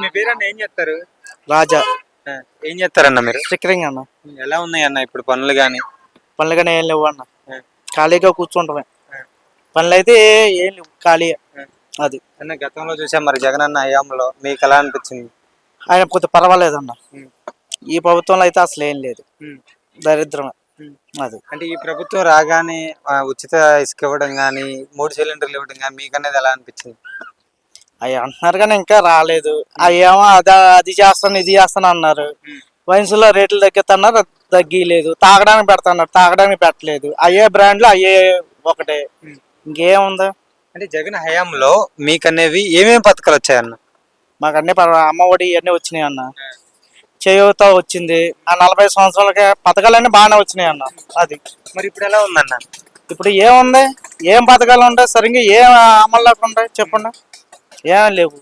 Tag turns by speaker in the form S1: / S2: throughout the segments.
S1: మీ పేరన్న ఏం చేస్తారు?
S2: రాజా.
S1: ఏం చేస్తారన్న మీరు?
S2: స్టిక్కరింగ్ అన్న.
S1: ఎలా ఉన్నాయి అన్న ఇప్పుడు పనులు కానీ
S2: పనులుగానే ఏం లేవు అన్న. ఖాళీగా కూర్చుంటమే పనులు అయితే ఏం లేవు ఖాళీ. అది.
S1: అన్న గతంలో చూసాం మరి జగన్ అన్న హయాంలో మీకు ఎలా అనిపించింది?
S2: ఆయన కొద్ది పర్వాలేదు అన్న. ఈ ప్రభుత్వంలో అయితే అసలు ఏం లేదు. దరిద్రమే అది.
S1: అంటే ఈ ప్రభుత్వం రాగానే ఉచిత ఇసుక ఇవ్వడం కానీ మూడు సిలిండర్లు ఇవ్వడం కానీ మీకు అనేది ఎలా అనిపించింది?
S2: అవి అంటున్నారు కానీ ఇంకా రాలేదు. అవి ఏమో అది అది చేస్తాను ఇది చేస్తాను అన్నారు. వయసులో రేట్లు తగ్గిస్తున్నారు అది తగ్గిలేదు. తాగడానికి పెడతాన్నారు తాగడానికి పెట్టలేదు. అయ్యే బ్రాండ్లు అయ్యే ఒకటే. ఇంకేముంది?
S1: అంటే జగన్ హయాంలో మీకు అనేవి ఏమేమి పథకాలు వచ్చాయన్న?
S2: మాకు అన్ని అమ్మ ఒడి ఇవన్నీ వచ్చినాయి అన్న. చేయూత వచ్చింది. ఆ నలభై సంవత్సరాలకి పథకాలన్నీ బాగానే వచ్చినాయి అన్న అది.
S1: మరి ఇప్పుడు ఎలా ఉందన్న?
S2: ఇప్పుడు ఏముంది? ఏం పథకాలు ఉంటాయి సరిగ్గా ఏం అమల్లోకి ఉంటాయి చెప్పండి. ఏం లేవు.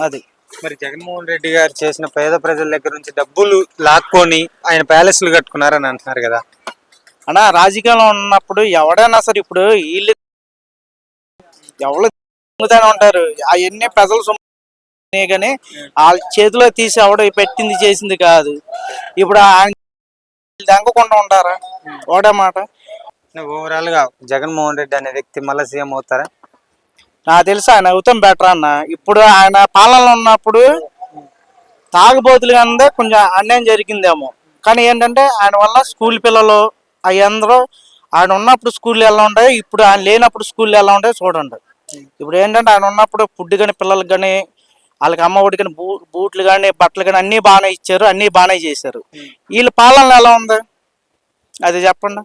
S2: అది
S1: మరి జగన్మోహన్ రెడ్డి గారు చేసిన పేద ప్రజల దగ్గర నుంచి డబ్బులు లాక్కొని ఆయన ప్యాలెస్లు కట్టుకున్నారని అంటున్నారు కదా.
S2: అన్నా రాజకీయంలో ఉన్నప్పుడు ఎవడైనా సరే ఇప్పుడు వీళ్ళు ఎవరు ఉంటారు అవన్నీ ప్రజలు సొమ్మే కానీ వాళ్ళ చేతిలో తీసి ఎవడ పెట్టింది చేసింది కాదు. ఇప్పుడు ఆయన దెంగకుండా ఉంటారా? ఒకటే మాట.
S1: ఓవరాల్గా జగన్మోహన్ రెడ్డి అనే వ్యక్తి మళ్ళీ సీఎం అవుతారా?
S2: నాకు తెలుసు ఆయన అవుతాం బెటర్ అన్న. ఇప్పుడు ఆయన పాలనలో ఉన్నప్పుడు తాగుబోతులు అందే కొంచెం అన్యాయం జరిగిందేమో. కానీ ఏంటంటే ఆయన వల్ల స్కూల్ పిల్లలు అవి అందరూ ఆయన ఉన్నప్పుడు స్కూల్ ఎలా ఉంటాయి ఇప్పుడు ఆయన లేనప్పుడు స్కూల్ ఎలా ఉంటాయి చూడండి. ఇప్పుడు ఏంటంటే ఆయన ఉన్నప్పుడు ఫుడ్ కానీ పిల్లలకి కానీ వాళ్ళకి అమ్మ ఒడి కానీ బూ బూట్లు కానీ బట్టలు కానీ అన్నీ బాగానే ఇచ్చారు అన్నీ బాగానే చేశారు. వీళ్ళ పాలన ఎలా ఉంది? అది చెప్పండి.